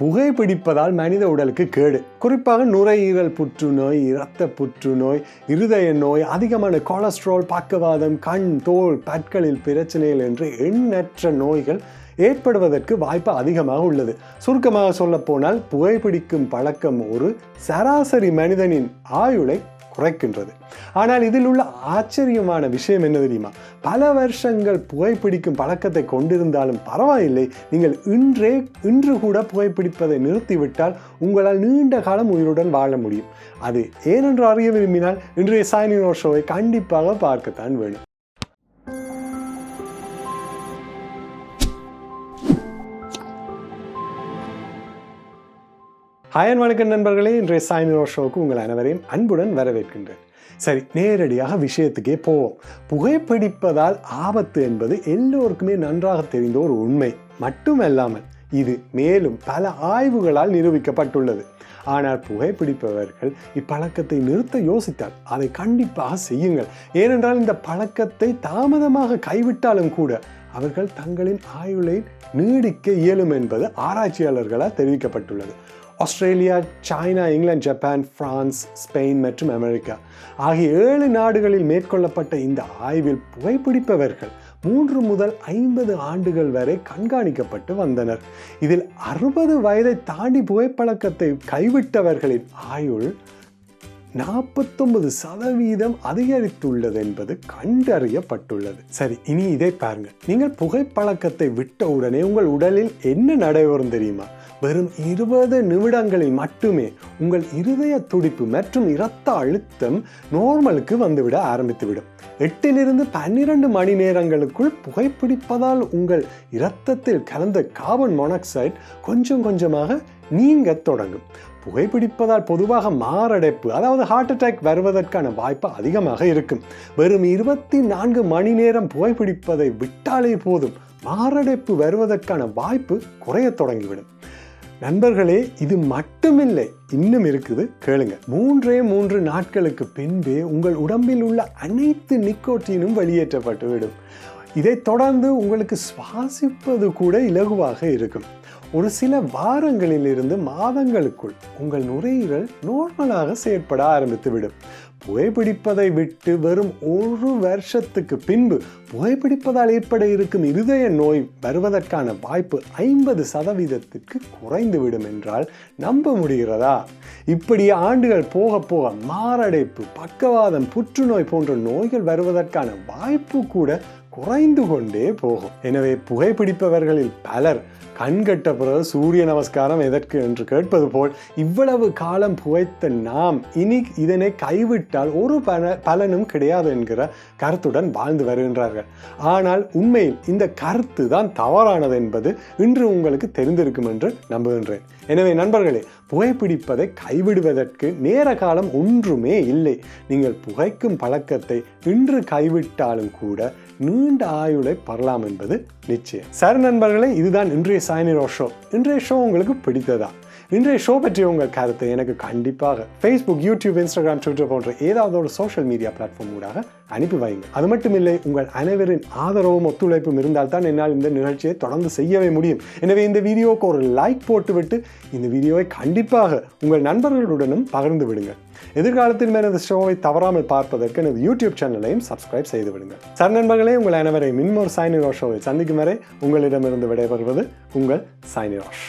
புகைப்பிடிப்பதால் மனித உடலுக்கு கேடு. குறிப்பாக நுரையீரல் புற்றுநோய் இரத்த புற்றுநோய் இருதய நோய் அதிகமான கொலஸ்ட்ரால் பக்கவாதம் கண் தோல் பற்களில் பிரச்சனைகள் என்று எண்ணற்ற நோய்கள் ஏற்படுவதற்கு வாய்ப்பு அதிகமாக உள்ளது. சுருக்கமாக சொல்லப்போனால் புகைப்பிடிக்கும் பழக்கம் ஒரு சராசரி மனிதனின் ஆயுளை குறைக்கின்றது. ஆனால் இதில் உள்ள ஆச்சரியமான விஷயம் என்ன தெரியுமா? பல வருஷங்கள் புகைப்பிடிக்கும் பழக்கத்தை கொண்டிருந்தாலும் பரவாயில்லை. நீங்கள் இன்றே இன்று கூட புகைப்பிடிப்பதை நிறுத்திவிட்டால் உங்களால் நீண்ட காலம் உயிருடன் வாழ முடியும். அது ஏனென்று அறிய விரும்பினால் இன்றைய சாய்னினோ ஷோவை கண்டிப்பாக பார்க்கத்தான் வேணும். ஹாயன் வணக்கம் நண்பர்களே. இன்றைய சாய்னினோ ஷோவுக்கு உங்கள் அனைவரையும் அன்புடன் வரவேற்கின்றேன். சரி நேரடியாக விஷயத்துக்கே போவோம். புகைப்பிடிப்பதால் ஆபத்து என்பது எல்லோருக்குமே நன்றாக தெரிந்த ஒரு உண்மை. மட்டுமல்லாமல் இது மேலும் பல ஆய்வுகளால் நிரூபிக்கப்பட்டுள்ளது. ஆனால் புகைப்பிடிப்பவர்கள் இப்பழக்கத்தை நிறுத்த யோசித்தால் அதை கண்டிப்பாக செய்யுங்கள். ஏனென்றால் இந்த பழக்கத்தை தாமதமாக கைவிட்டாலும் கூட அவர்கள் தங்களின் ஆயுளை நீடிக்க இயலும் என்பது ஆராய்ச்சியாளர்களால் தெரிவிக்கப்பட்டுள்ளது. ஆஸ்திரேலியா சைனா இங்கிலாந்து ஜப்பான் பிரான்ஸ் ஸ்பெயின் மற்றும் அமெரிக்கா ஆகிய ஏழு நாடுகளில் மேற்கொள்ளப்பட்ட இந்த ஆய்வில் புகைப்பிடிப்பவர்கள் மூன்று முதல் ஐம்பது ஆண்டுகள் வரை கண்காணிக்கப்பட்டு வந்தனர். இதில் அறுபது வயதை தாண்டி புகைப்பழக்கத்தை கைவிட்டவர்களின் ஆயுள் நாற்பத்தொன்பது சதவீதம் அதிகரித்துள்ளது என்பது கண்டறியப்பட்டுள்ளது. சரி இனி இதை பாருங்கள். நீங்கள் புகைப்பழக்கத்தை விட்ட உடனே உங்கள் உடலில் என்ன நடைபெறும் தெரியுமா? வெறும் இருபது நிமிடங்களில் மட்டுமே உங்கள் இருதய துடிப்பு மற்றும் இரத்த அழுத்தம் நார்மலுக்கு வந்துவிட ஆரம்பித்துவிடும். எட்டிலிருந்து பன்னிரண்டு மணி நேரங்களுக்குள் புகைப்பிடிப்பதால் உங்கள் இரத்தத்தில் கலந்த கார்பன் மொனாக்சைடு கொஞ்சம் கொஞ்சமாக நீங்க தொடங்கும். புகைப்பிடிப்பதால் பொதுவாக மாரடைப்பு அதாவது ஹார்ட் அட்டாக் வருவதற்கான வாய்ப்பு அதிகமாக இருக்கும். வெறும் இருபத்தி நான்கு மணி நேரம் புகைப்பிடிப்பதை விட்டாலே போதும். மாரடைப்பு வருவதற்கான வாய்ப்பு குறைய தொடங்கிவிடும். நண்பர்களே இது மட்டுமில்லை. இன்னும் இருக்குது. கேளுங்க. மூன்றே மூன்று நாட்களுக்கு பின்பே உங்கள் உடம்பில் உள்ள அனைத்து நிக்கோட்டினும் வெளியேற்றப்பட்டுவிடும் இதைத் தொடர்ந்து உங்களுக்கு சுவாசிப்பது கூட இலகுவாக இருக்கும். ஒரு சில வாரங்களிலிருந்து மாதங்களுக்குள் உங்கள் நுரையீரல் நார்மலாக செயற்பட ஆரம்பித்துவிடும். புகைப்பிடிப்பதை விட்டு வெறும் ஒரு வருஷத்துக்கு பின்பு புகைப்பிடிப்பதால் ஏற்பட இருக்கும் இருதய நோய் வருவதற்கான வாய்ப்பு ஐம்பது சதவீதத்திற்கு குறைந்துவிடும் என்றால் நம்ப முடிகிறதா? இப்படி ஆண்டுகள் போக போக மாரடைப்பு பக்கவாதம் புற்றுநோய் போன்ற நோய்கள் வருவதற்கான வாய்ப்பு கூட குறைந்து கொண்டே போகும். எனவே புகைப்பிடிப்பவர்களில் பலர் கண்கட்ட பிறகு சூரிய நமஸ்காரம் எதற்கு என்று கேட்பது போல் இவ்வளவு காலம் புகைத்த நாம் இனி இதனை கைவிட்டால் ஒரு பல பலனும் கிடையாது என்கிற கருத்துடன் வாழ்ந்து வருகின்றார்கள். ஆனால் உண்மையில் இந்த கருத்து தான் தவறானது என்பது இன்று உங்களுக்கு தெரிந்திருக்கும் என்று நம்புகின்றேன். எனவே நண்பர்களே புகைப்பிடிப்பதை கைவிடுவதற்கு நேர காலம் ஒன்றுமே இல்லை. நீங்கள் புகைக்கும் பழக்கத்தை இன்று கைவிட்டாலும் கூட நீண்ட ஆயுளை பெறலாம் என்பது நிச்சயம். சரி நண்பர்களே இதுதான் இன்றைய சாயனிரோ ஷோ இன்றைய ஷோ உங்களுக்கு பிடித்ததா? இன்றைய ஷோ பற்றிய உங்கள் கருத்தை எனக்கு கண்டிப்பாக. ஃபேஸ்புக் யூடியூப் இன்ஸ்டாகிராம் ட்விட்டர் போன்ற ஏதாவது ஒரு சோஷியல் மீடியா பிளாட்ஃபார்ம் ஊடாக அனுப்பி வைங்க அது மட்டும் இல்லை உங்கள் அனைவரின் ஆதரவும் ஒத்துழைப்பும் இருந்தால் தான் என்னால் இந்த நிகழ்ச்சியை தொடர்ந்து செய்யவே முடியும். எனவே இந்த வீடியோவுக்கு ஒரு லைக் போட்டுவிட்டு இந்த வீடியோவை கண்டிப்பாக உங்கள் நண்பர்களுடனும் பகிர்ந்து விடுங்கள். எதிர்காலத்தில் இந்த ஷோவை தவறாமல் பார்ப்பதற்கு எனது யூடியூப் சேனலையும் சப்ஸ்கிரைப் செய்து விடுங்கள். சார் நண்பர்களே உங்கள் அனைவரையும் இன்னொரு சாய்னிரோ ஷோவை சந்திக்கும் வரை உங்களிடமிருந்து விடைபெறுவது உங்கள் சாய்னிரோஷ்